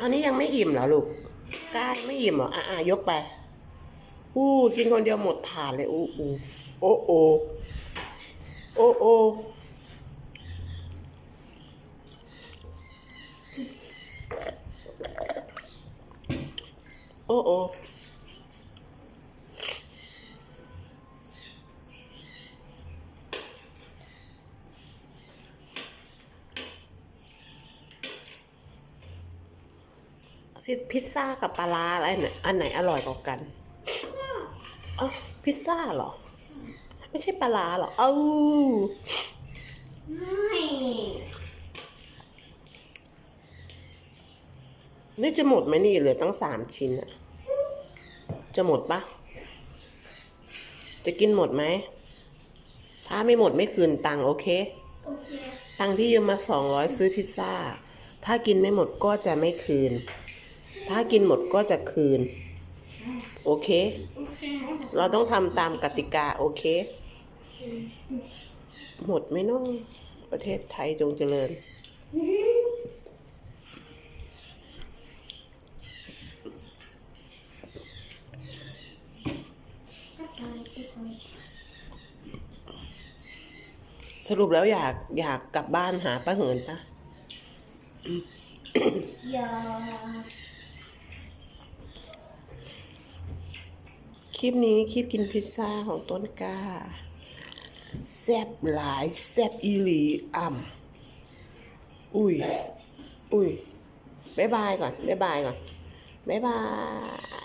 อันนี้ยังไม่อิ่มเหรอลูกกายไม่อิ่มเหรอ อะอะยกไป อู้กินคนเดียวหมดถาดเลยอู้อู้โอ้โอโอ้โอโอ้โอ พิซซ่ากับปลาร้าอะไรเนี่ยอันไหนอร่อยกว่ากันอ๋อพิซซ่าเหรอ ไม่ใช่ปลาร้าเหรอ เอ้าไม่นี่จะหมดไหมนี่เหลือตั้งสามชิ้นอะจะหมดปะจะกินหมดไหม ถ้าไม่หมดไม่คืนตังค์โอเคโอเค ตังค์ที่ยืมมาสองร้อยซื้อพิซซ่า ถ้ากินไม่หมดก็จะไม่คืน ถ้ากินหมดก็จะคืน โอเค เราต้องทำตามกติกา โอเค หมดไหมน้อง ประเทศไทยจงเจริญ สรุปแล้วอยากอยากกลับบ้านหาป้าเหินปะอย่า คลิปนี้คลิปกินพิซซ่าของต้นกล้าแซ่บหลายแซ่บอีหลีอ่ำอุ้ย อุ้ยบ๊ายบายก่อนบ๊ายบายก่อนบ๊ายบาย